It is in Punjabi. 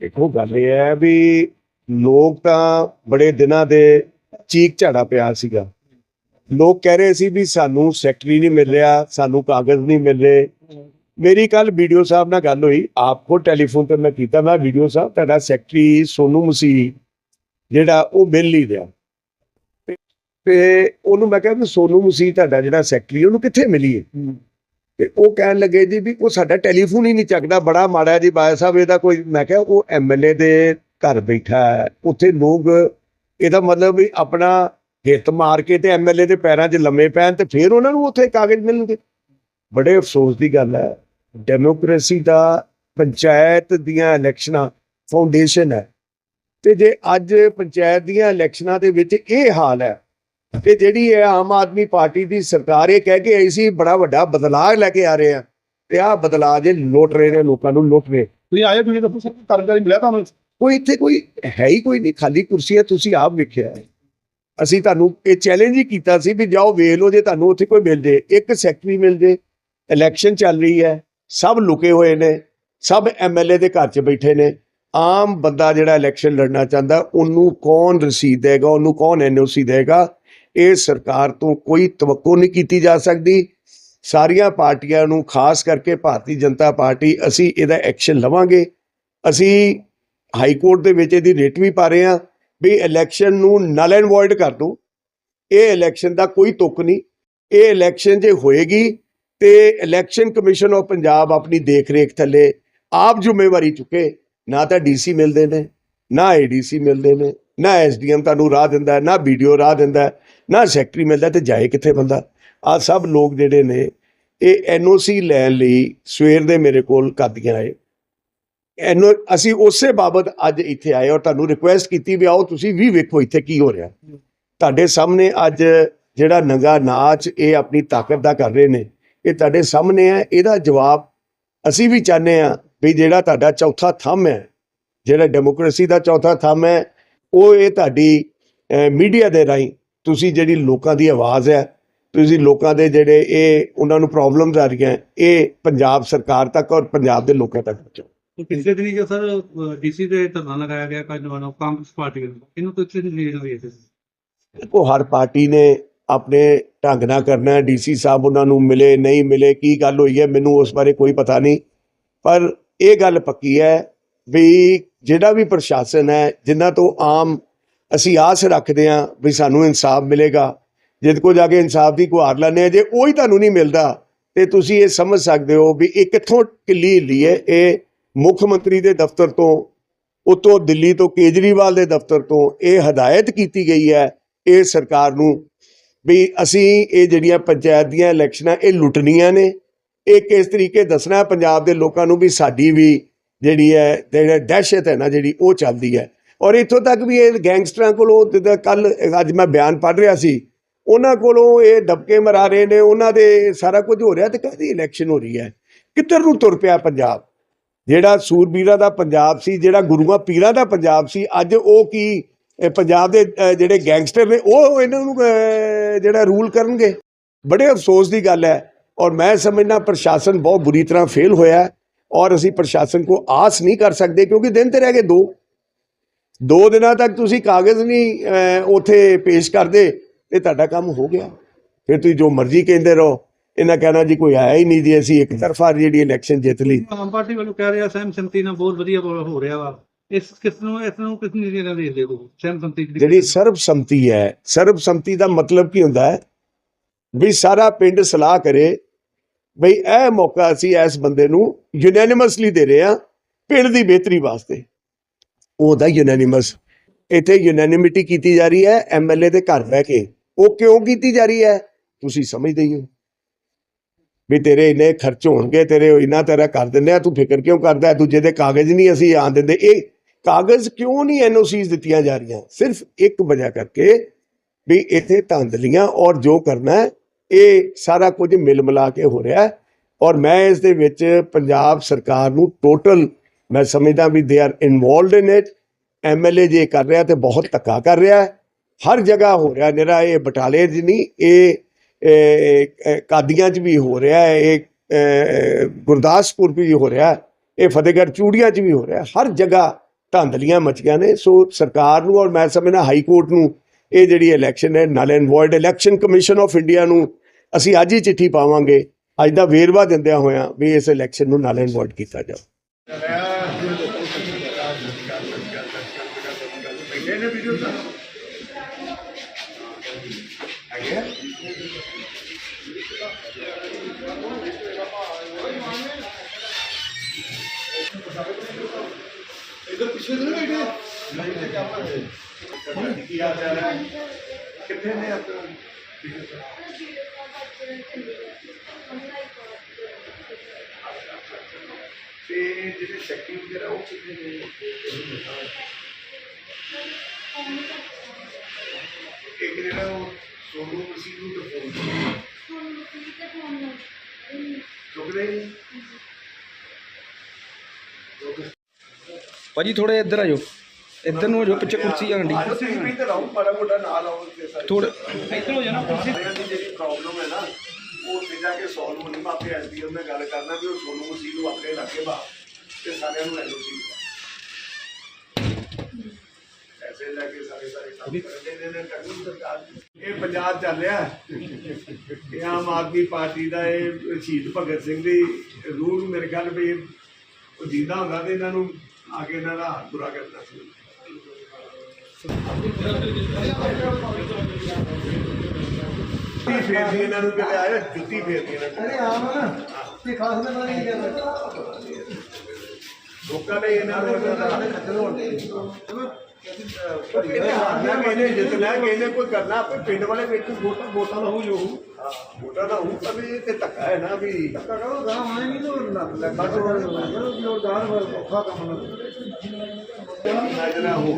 ਦੇਖੋ, ਗੱਲ ਇਹ ਹੈ ਵੀ ਲੋਕ ਤਾਂ ਬੜੇ ਦਿਨਾਂ ਦੇ ਚੀਕ ਝਾੜਾ ਪਿਆ ਸੀਗਾ। ਲੋਕ ਕਹਿ ਰਹੇ ਸੀ ਵੀ ਸਾਨੂੰ ਸੈਕਟਰੀ ਨਹੀਂ ਮਿਲ ਰਿਹਾ, ਸਾਨੂੰ ਕਾਗਜ਼ ਨਹੀਂ ਮਿਲ ਰਹੇ। ਮੇਰੀ ਕੱਲ ਵੀਡੀਓ ਸਾਹਿਬ ਨਾਲ ਗੱਲ ਹੋਈ ਆਪਕੋ ਟੈਲੀਫੋਨ ਤੇ ਮੈਂ ਕੀਤਾ, ਮੈਂ ਵੀਡੀਓ ਸਾਹਿਬ, ਤੁਹਾਡਾ ਸੈਕਟਰੀ ਸੋਨੂ ਮਸੀਹ, ਜਿਹੜਾ ਉਹ ਮਿਲ ਨਹੀਂ ਰਿਹਾ। ਤੇ- ਉਹਨੂੰ ਮੈਂ ਕਿਹਾ ਵੀ ਸੋਨੂ ਮਸੀਹ, ਤੁਹਾਡਾ ਜਿਹੜਾ ਸੈਕਟਰੀ, ਉਹਨੂੰ ਕਿੱਥੇ ਮਿਲੀਏ? ਤੇ ਉਹ ਕਹਿਣ ਲੱਗੇ ਜੀ ਵੀ ਉਹ ਸਾਡਾ ਟੈਲੀਫੋਨ ਹੀ ਨਹੀਂ ਚੱਕਦਾ, ਬੜਾ ਮਾੜਾ ਜੀ ਬਾਇਆ ਸਾਹਿਬ, ਇਹਦਾ ਕੋਈ, ਮੈਂ ਕਿਹਾ ਉਹ ਐਮਐਲਏ ਦੇ ਘਰ ਬੈਠਾ ਹੈ, ਉੱਥੇ ਲੋਕ, ਇਹਦਾ ਮਤਲਬ ਵੀ ਆਪਣਾ ਹਿੱਤ ਮਾਰ ਕੇ ਤੇ ਐਮਐਲਏ ਦੇ ਪੈਰਾਂ 'ਚ ਲੰਮੇ ਪੈਣ ਤੇ ਫਿਰ ਉਹਨਾਂ ਨੂੰ ਉੱਥੇ ਕਾਗਜ਼ ਮਿਲਣਗੇ। ਬੜੇ ਅਫਸੋਸ ਦੀ ਗੱਲ ਹੈ, ਡੈਮੋਕ੍ਰੇਸੀ ਦਾ ਪੰਚਾਇਤ ਦੀਆਂ ਇਲੈਕਸ਼ਨਾਂ ਫਾਊਂਡੇਸ਼ਨ ਹੈ। ਤੇ ਜੇ ਅੱਜ ਪੰਚਾਇਤ ਦੀਆਂ ਇਲੈਕਸ਼ਨਾਂ ਦੇ ਵਿੱਚ ਇਹ ਹਾਲ ਹੈ ਤੇ ਜਿਹੜੀ ਹੈ ਆਮ ਆਦਮੀ ਪਾਰਟੀ ਦੀ ਸਰਕਾਰ ਇਹ ਕਹਿ ਕੇ ਆਈ ਸੀ ਬੜਾ ਵੱਡਾ ਬਦਲਾਅ ਲੈ ਕੇ ਆ ਰਹੇ ਆ ਤੇ ਆਹ ਬਦਲਾਅ ਜੇ ਲੁੱਟ ਰਹੇ ਨੇ ਲੋਕਾਂ ਨੂੰ ਲੁੱਟ ਰਹੇ ਤੁਸੀਂ ਆਏ ਤੁਸੀਂ ਦੱਸੋ ਸਰ ਕਾਰਗਰੀ ਮਿਲਿਆ ਤੁਹਾਨੂੰ ਕੋਈ ਇੱਥੇ ਕੋਈ ਹੈ ਹੀ ਕੋਈ ਨਹੀਂ ਖਾਲੀ ਕੁਰਸੀ ਹੈ ਤੁਸੀਂ ਆਪ ਵੇਖਿਆ। ਅਸੀਂ ਤੁਹਾਨੂੰ ਇਹ ਚੈਲੰਜ ਹੀ ਕੀਤਾ ਸੀ ਵੀ ਜਾਓ ਵੇਖ ਲਓ ਜੇ ਤੁਹਾਨੂੰ ਉੱਥੇ ਕੋਈ ਮਿਲ ਜੇ ਇੱਕ ਸੈਕਟਰੀ ਮਿਲ ਜੇ ਇਲੈਕਸ਼ਨ ਚੱਲ ਰਹੀ ਹੈ ਸਭ ਲੁਕੇ ਹੋਏ ਨੇ ਸਭ ਐਮਐਲਏ ਦੇ ਘਰ 'ਚ ਬੈਠੇ ਨੇ ਆਮ ਬੰਦਾ ਜਿਹੜਾ ਇਲੈਕਸ਼ਨ ਲੜਨਾ ਚਾਹੁੰਦਾ ਉਹਨੂੰ ਕੌਣ ਰਸੀਦ ਦੇਗਾ ਉਹਨੂੰ ਕੌਣ ਐਨਓਸੀ ਦੇਗਾ ਇਹ ਸਰਕਾਰ ਤੋਂ ਕੋਈ ਤਵੱਕੋ ਨਹੀਂ ਕੀਤੀ ਜਾ ਸਕਦੀ। ਸਾਰੀਆਂ ਪਾਰਟੀਆਂ ਨੂੰ ਖਾਸ ਕਰਕੇ ਭਾਰਤੀ ਜਨਤਾ ਪਾਰਟੀ, ਅਸੀਂ ਇਹਦਾ ਐਕਸ਼ਨ ਲਵਾਂਗੇ। ਅਸੀਂ ਹਾਈ ਕੋਰਟ ਦੇ ਵਿੱਚ ਇਹਦੀ ਰੇਟ ਵੀ ਪਾ ਰਹੇ ਹਾਂ ਵੀ ਇਲੈਕਸ਼ਨ ਨੂੰ ਨਲ ਐਂਡ ਵੋਇਡ ਕਰ ਦੋ ਇਹ ਇਲੈਕਸ਼ਨ ਦਾ ਕੋਈ ਤੁੱਕ ਨਹੀਂ। ਇਹ ਇਲੈਕਸ਼ਨ ਜੇ ਹੋਏਗੀ ਤੇ ਇਲੈਕਸ਼ਨ ਕਮਿਸ਼ਨ ਆਫ ਪੰਜਾਬ ਆਪਣੀ ਦੇਖ-ਰੇਖ ਥੱਲੇ ਆਪ ਜ਼ਿੰਮੇਵਾਰੀ ਚੁੱਕੇ। ਨਾ ਤਾਂ ਡੀਸੀ ਮਿਲਦੇ ਨੇ, ਨਾ ਏਡੀਸੀ ਮਿਲਦੇ ਨੇ। ਨਾ ਐਸਡੀਐਮ ਤੁਹਾਨੂੰ ਰਾਹ ਦਿੰਦਾ ਹੈ, ਨਾ ਵੀਡੀਓ ਰਾਹ ਦਿੰਦਾ ਨਾ ਸੈਕਟਰੀ ਮਿਲਦਾ ਤੇ ਜਾਏ ਕਿੱਥੇ ਬੰਦਾ। ਆ ਸਭ ਲੋਕ ਜਿਹੜੇ ਨੇ ਇਹ ਐਨਓਸੀ ਲੈਣ ਲਈ ਸਵੇਰ ਦੇ ਮੇਰੇ ਕੋਲ ਕਾਦੀਆਂ ਆਏ ਐਨੋ ਅਸੀਂ ਉਸੇ ਬਾਬਤ ਅੱਜ ਇੱਥੇ ਆਏ ਔਰ ਤੁਹਾਨੂੰ ਰਿਕੁਐਸਟ ਕੀਤੀ ਵੀ ਆਓ ਤੁਸੀਂ ਵੀ ਵੇਖੋ ਇੱਥੇ ਕੀ ਹੋ ਰਿਹਾ। ਤੁਹਾਡੇ ਸਾਹਮਣੇ ਅੱਜ ਜਿਹੜਾ ਨੰਗਾ ਨਾਚ ਇਹ ਆਪਣੀ ਤਾਕਤ ਦਾ ਕਰ ਰਹੇ ਨੇ ਇਹ ਤੁਹਾਡੇ ਸਾਹਮਣੇ ਹੈ ਇਹਦਾ ਜਵਾਬ ਅਸੀਂ ਵੀ ਚਾਹੁੰਦੇ ਆ ਵੀ ਜਿਹੜਾ ਤੁਹਾਡਾ ਚੌਥਾ ਥੰਮ ਹੈ ਜਿਹੜਾ ਡੈਮੋਕ੍ਰੇਸੀ ਦਾ ਚੌਥਾ ਥੰਮ ਹੈ ਉਹ ਇਹ ਤੁਹਾਡੀ ਮੀਡੀਆ ਦੇ ਰਾਹੀਂ ਤੁਸੀਂ ਜਿਹੜੀ ਲੋਕਾਂ ਦੀ ਆਵਾਜ਼ ਹੈ ਤੁਸੀਂ ਲੋਕਾਂ ਦੇ ਜਿਹੜੇ ਇਹ ਉਹਨਾਂ ਨੂੰ ਪ੍ਰੋਬਲਮਸ ਆ ਰਹੀਆਂ ਇਹ ਪੰਜਾਬ ਸਰਕਾਰ ਤੱਕ ਔਰ ਪੰਜਾਬ ਦੇ ਲੋਕਾਂ ਤੱਕ ਪਹੁੰਚਾਓ। ਪਿਛਲੇ ਹਰ ਪਾਰਟੀ ਨੇ ਆਪਣੇ ਢੰਗ ਨਾਲ ਕਰਨਾ ਡੀਸੀ ਸਾਹਿਬ ਉਹਨਾਂ ਨੂੰ ਮਿਲੇ ਨਹੀਂ ਮਿਲੇ ਕੀ ਗੱਲ ਹੋਈ ਹੈ ਮੈਨੂੰ ਉਸ ਬਾਰੇ ਕੋਈ ਪਤਾ ਨਹੀਂ। ਪਰ ਇਹ ਗੱਲ ਪੱਕੀ ਹੈ ਵੀ ਜਿਹੜਾ ਵੀ ਪ੍ਰਸ਼ਾਸਨ ਹੈ ਜਿਨ੍ਹਾਂ ਤੋਂ ਆਮ ਅਸੀਂ ਆਸ ਰੱਖਦੇ ਹਾਂ ਵੀ ਸਾਨੂੰ ਇਨਸਾਫ ਮਿਲੇਗਾ ਜਿੱਦ ਕੋ ਜਾ ਕੇ ਇਨਸਾਫ ਦੀ ਗੁਹਾਰ ਲਾਉਂਦੇ ਹਾਂ, ਜੇ ਉਹ ਹੀ ਤੁਹਾਨੂੰ ਨਹੀਂ ਮਿਲਦਾ, ਤੇ ਤੁਸੀਂ ਇਹ ਸਮਝ ਸਕਦੇ ਹੋ ਵੀ ਇਹ ਕਿੱਥੋਂ ਕਿੱਲੀ ਹਿੱਲੀ ਹੈ। ਇਹ ਮੁੱਖ ਮੰਤਰੀ ਦੇ ਦਫ਼ਤਰ ਤੋਂ, ਉਤੋਂ ਦਿੱਲੀ ਤੋਂ, ਕੇਜਰੀਵਾਲ ਦੇ ਦਫ਼ਤਰ ਤੋਂ ਇਹ ਹਦਾਇਤ ਕੀਤੀ ਗਈ ਹੈ, ਇਹ ਸਰਕਾਰ ਨੂੰ ਵੀ ਅਸੀਂ ਇਹ ਜਿਹੜੀਆਂ ਪੰਚਾਇਤ ਦੀਆਂ ਇਲੈਕਸ਼ਨਾਂ, ਇਹ ਲੁੱਟਣੀਆਂ ਨੇ। ਇਹ ਕਿਸ ਤਰੀਕੇ ਦੱਸਣਾ ਪੰਜਾਬ ਦੇ ਲੋਕਾਂ ਨੂੰ ਵੀ ਸਾਡੀ ਵੀ ਜਿਹੜੀ ਹੈ, ਜਿਹੜਾ ਦਹਿਸ਼ਤ ਹੈ ਨਾ ਜਿਹੜੀ ਉਹ ਚੱਲਦੀ ਹੈ। ਔਰ ਇੱਥੋਂ ਤੱਕ ਵੀ ਇਹ ਗੈਂਗਸਟਰਾਂ ਕੋਲੋਂ ਜਿੱਦਾਂ ਕੱਲ ਅੱਜ ਮੈਂ ਬਿਆਨ ਪੜ੍ਹ ਰਿਹਾ ਸੀ, ਉਹਨਾਂ ਕੋਲੋਂ ਇਹ ਦਬਕੇ ਮਰਾ ਰਹੇ ਨੇ, ਉਹਨਾਂ ਦੇ ਸਾਰਾ ਕੁਝ ਹੋ ਰਿਹਾ ਤੇ ਕਹਦੀ ਇਲੈਕਸ਼ਨ ਹੋ ਰਹੀ ਹੈ? ਕਿੱਧਰ ਨੂੰ ਤੁਰ ਪਿਆ ਪੰਜਾਬ? ਜਿਹੜਾ ਸੂਰਬੀਰਾਂ ਦਾ ਪੰਜਾਬ ਸੀ, ਜਿਹੜਾ ਗੁਰੂਆਂ ਪੀਰਾਂ ਦਾ ਪੰਜਾਬ ਸੀ, ਅੱਜ ਉਹ ਕੀ ਪੰਜਾਬ ਦੇ ਜਿਹੜੇ ਗੈਂਗਸਟਰ ਨੇ, ਉਹ ਇਹਨਾਂ ਨੂੰ ਜਿਹੜਾ ਰੂਲ ਕਰਨਗੇ? ਬੜੇ ਅਫਸੋਸ ਦੀ ਗੱਲ ਹੈ। ਔਰ ਮੈਂ ਸਮਝਣਾ ਪ੍ਰਸ਼ਾਸਨ ਬਹੁਤ ਬੁਰੀ ਤਰ੍ਹਾਂ ਫੇਲ ਹੋਇਆ ਔਰ ਅਸੀਂ ਪ੍ਰਸ਼ਾਸਨ ਕੋ ਆਸ ਨਹੀਂ ਕਰ ਸਕਦੇ ਕਿਉਂਕਿ ਦਿਨ ਤੇ ਰਹਿ ਗਏ ਦੋ। ਦੋ ਦਿਨਾਂ ਤੱਕ ਤੁਸੀਂ ਕਾਗਜ਼ ਨਹੀਂ ਉੱਥੇ ਪੇਸ਼ ਕਰਦੇ ਤੇ ਤੁਹਾਡਾ ਕੰਮ ਹੋ ਗਿਆ। ਫਿਰ ਤੁਸੀਂ ਜੋ ਮਰਜ਼ੀ ਕਹਿੰਦੇ ਰਹੋ। ਇਹਨਾਂ ਕਹਿਣਾ ਜੀ ਕੋਈ ਆਇਆ ਹੀ ਨਹੀਂ ਜੀ ਅਸੀਂ ਇੱਕ ਤਰਫਾ ਜਿਹੜੀ ਇਲੈਕਸ਼ਨ ਜਿੱਤ ਲਈ। ਆਮ ਪਾਰਟੀ ਵੱਲੋਂ ਕਹਿ ਰਿਹਾ ਸਹਿਮ ਸੰਮਤੀ ਨਾਲ ਬਹੁਤ ਵਧੀਆ ਹੋ ਰਿਹਾ ਵਾ। ਇਸ ਕਿਸ ਨੂੰ ਇਸ ਨੂੰ ਕਿਸ ਨੇ ਜਿਹੜਾ ਦੇਖਦੇ ਹੋ ਸਹਿਮ ਸੰਮਤੀ ਜਿਹੜੀ ਸਰਬਸੰਮਤੀ ਹੈ ਸਰਬਸੰਮਤੀ ਦਾ ਮਤਲਬ ਕੀ ਹੁੰਦਾ ਹੈ? ਵੀ ਸਾਰਾ ਪਿੰਡ ਸਲਾਹ ਕਰੇ ਬਈ ਇਹ ਮੌਕਾ ਅਸੀਂ ਇਸ ਬੰਦੇ ਨੂੰ ਯੂਨੈਨਿਮਸਲੀ ਦੇ ਰਹੇ ਹਾਂ ਪਿੰਡ ਦੀ ਬਿਹਤਰੀ ਵਾਸਤੇ। ਉਹਦਾ ਯੂਨੈਨਿਮਸ ਇੱਥੇ ਯੂਨੈਨਿਮਿਟੀ ਕੀਤੀ ਜਾ ਰਹੀ ਹੈ ਐਮਐਲਏ ਦੇ ਘਰ ਬਹਿ ਕੇ। ਉਹ ਕਿਉਂ ਕੀਤੀ ਜਾ ਰਹੀ ਹੈ? ਤੁਸੀਂ ਸਮਝਦੇ ਹੀ ਹੋ। ਵੀ ਤੇਰੇ ਇੰਨੇ ਖਰਚ ਹੋਣਗੇ, ਤੇਰੇ ਇੰਨਾ ਤੇਰਾ ਕਰ ਦਿੰਦੇ ਆ, ਤੂੰ ਫਿਕਰ ਕਿਉਂ ਕਰਦਾ ਦੂਜੇ ਦੇ ਕਾਗਜ਼ ਨਹੀਂ ਅਸੀਂ ਆਣ ਦਿੰਦੇ। ਇਹ ਕਾਗਜ਼ ਕਿਉਂ ਨਹੀਂ ਐਨਓਸੀਜ਼ ਦਿੱਤੀਆਂ ਜਾ ਰਹੀਆਂ? ਸਿਰਫ ਇੱਕ ਵਜ੍ਹਾ ਕਰਕੇ ਵੀ ਇੱਥੇ ਧੰਦਲੀਆਂ ਔਰ ਜੋ ਕਰਨਾ ਹੈ ਇਹ ਸਾਰਾ ਕੁਝ ਮਿਲ ਮਿਲਾ ਕੇ ਹੋ ਰਿਹਾ ਔਰ ਮੈਂ ਇਸ ਦੇ ਵਿੱਚ ਪੰਜਾਬ ਸਰਕਾਰ ਨੂੰ ਟੋਟਲ ਮੈਂ ਸਮਝਦਾ ਵੀ they are involved in it MLA ਜੇ ਕਰ ਰਿਹਾ ਤੇ ਬਹੁਤ ਧੱਕਾ ਕਰ ਰਿਹਾ ਹਰ ਜਗ੍ਹਾ ਹੋ ਰਿਹਾ ਨਿਰਾ ਇਹ ਬਟਾਲੇ 'ਚ ਨਹੀਂ, ਇਹ ਕਾਦੀਆਂ 'ਚ ਵੀ ਹੋ ਰਿਹਾ ਇਹ ਗੁਰਦਾਸਪੁਰ ਵੀ ਹੋ ਰਿਹਾ ਇਹ ਫਤਿਹਗੜ੍ਹ ਚੂੜੀਆਂ 'ਚ ਵੀ ਹੋ ਰਿਹਾ ਹਰ ਜਗ੍ਹਾ ਧਾਂਦਲੀਆਂ ਮਚੀਆਂ ਨੇ। ਸੋ ਸਰਕਾਰ ਨੂੰ ਔਰ ਮੈਂ ਸਮਝਣਾ ਹਾਈ ਕੋਰਟ ਨੂੰ ਇਹ ਜਿਹੜੀ ਇਲੈਕਸ਼ਨ ਹੈ null and void election commission of India ਨੂੰ ਅਸੀਂ ਅੱਜ ਹੀ ਚਿੱਠੀ ਪਾਵਾਂਗੇ। ਅੱਜ ਦਾ ਵੇਰਵਾ ਦਿੰਦਿਆਂ ਹੋਇਆਂ ਵੀ ਇਸ ਇਲੈਕਸ਼ਨ ਨੂੰ ਨਲ ਵੋਇਡ ਕੀਤਾ ਜਾਵੇ। ਇਧਰ ਪਿੱਛੇ ਦੇ ਬੈਠੇ? ਕਿੱਥੇ ਨੇ ਆਪਣੇ ਤੇ ਜਿਹੜੇ ਸ਼ਕਤੀ ਵਗੈਰਾ ਉਹ ਕਿੱਥੇ ਨੇ? ਇੱਕ ਜਿਹੜਾ ਉਹ ਸੋਨੂ ਮਸੀਹ ਨੂੰ ਤਾਂ ਫੋਨ ਚੁੱਕਦੇ ਨਹੀਂ ਭਾਜੀ ਥੋੜੇ ਇੱਧਰ ਆ ਜਾਓ। ਇੱਧਰ ਨੂੰ ਹੋ ਜਾਓ ਪਿੱਛੇ ਕੁਰਸੀ ਆਣ ਦੀ ਤੁਸੀਂ ਵੀ ਤਾਂ ਲਾਓ ਮਾੜਾ ਮੋਟਾ ਤੇ ਸਾਰੇ। ਥੋੜੇ ਇੱਧਰ ਹੋ ਜਾਣਾ ਕੁਰਸੀ। ਦੀ ਜਿਹੜੀ ਪ੍ਰੋਬਲਮ ਹੈ ਨਾ ਉਹ ਜਾ ਕੇ ਸੋਲਵ ਹੋਣੀ। ਮੈਂ ਆਪੇ ਐਸਡੀਐਮ ਨਾਲ ਗੱਲ ਕਰਨਾ ਵੀ ਉਹ ਸੋਨੂੰ ਮਸੀਹ ਨੂੰ ਆਪਣੇ ਲੱਗੇ ਬਾ ਤੇ ਸਾਰਿਆਂ ਨੂੰ ਐਲਓਸੀ ਐਸੇ ਲੈ ਕੇ ਸਾਰੇ ਸਾਰੇ ਕੰਮ ਕਰਦੇ ਨੇ ਨੇ ਕਰਨੀ ਸਰਕਾਰ ਨੇ। ਇਹ ਪੰਜਾਬ ਚੱਲ ਰਿਹਾ ਹੈ। ਇਹ ਆਮ ਆਦਮੀ ਪਾਰਟੀ ਦਾ ਇਹ ਸ਼ਹੀਦ ਭਗਤ ਸਿੰਘ ਦੀ ਰੂਹ ਨੂੰ ਮੇਰੇ ਖਿਆਲ ਵੀ ਉਹ ਜਿੰਦਾ ਹੁੰਦਾ ਤੇ ਇਹਨਾਂ ਨੂੰ ਆ ਕੇ ਇਹਨਾਂ ਦਾ ਹਾਲ ਬੁਰਾ ਕਰਨਾ ਸੀ। ਜੁੱਤੀ ਫੇਰਦੀ ਇਹਨਾਂ ਨੂੰ ਕਿਤੇ ਆਇਆ ਜੁੱਤੀ ਫੇਰਦੀ ਇਹਨਾਂ ਨੂੰ। ਅਰੇ ਆਮ ਨਾ ਤੇ ਖਾਸ ਨੇ ਨਹੀਂ ਕਰਦਾ ਲੋਕਾਂ ਨੇ ਇਹਨਾਂ ਨੂੰ ਖੱਜਲ ਹੋਣ ਦੇ ਹਾਰਨਾ ਕਹਿੰਦੇ ਜਿੱਤਣਾ ਕਹਿੰਦੇ ਕੋਈ ਕਰਨਾ ਆਪੇ ਪਿੰਡ ਵਾਲੇ ਵਿੱਚ ਵੋਟਾਂ ਵੋਟਾਂ ਦਾ ਹੋ ਜੋ ਵੋਟਾਂ ਦਾ ਹੋਊ ਪਰ ਇਹ ਤੇ ਧੱਕਾ ਹੈ ਨਾ ਵੀ ਧੱਕਾ ਕਰੋ ਗਾਂ ਮੈਂ ਨਹੀਂ ਲੋੜ ਲੱਗਾ। ਤੋਂ ਜੋਰਦਾਰ ਔਖਾ ਕੰਮ ਨਾ ਨਾ ਹੋ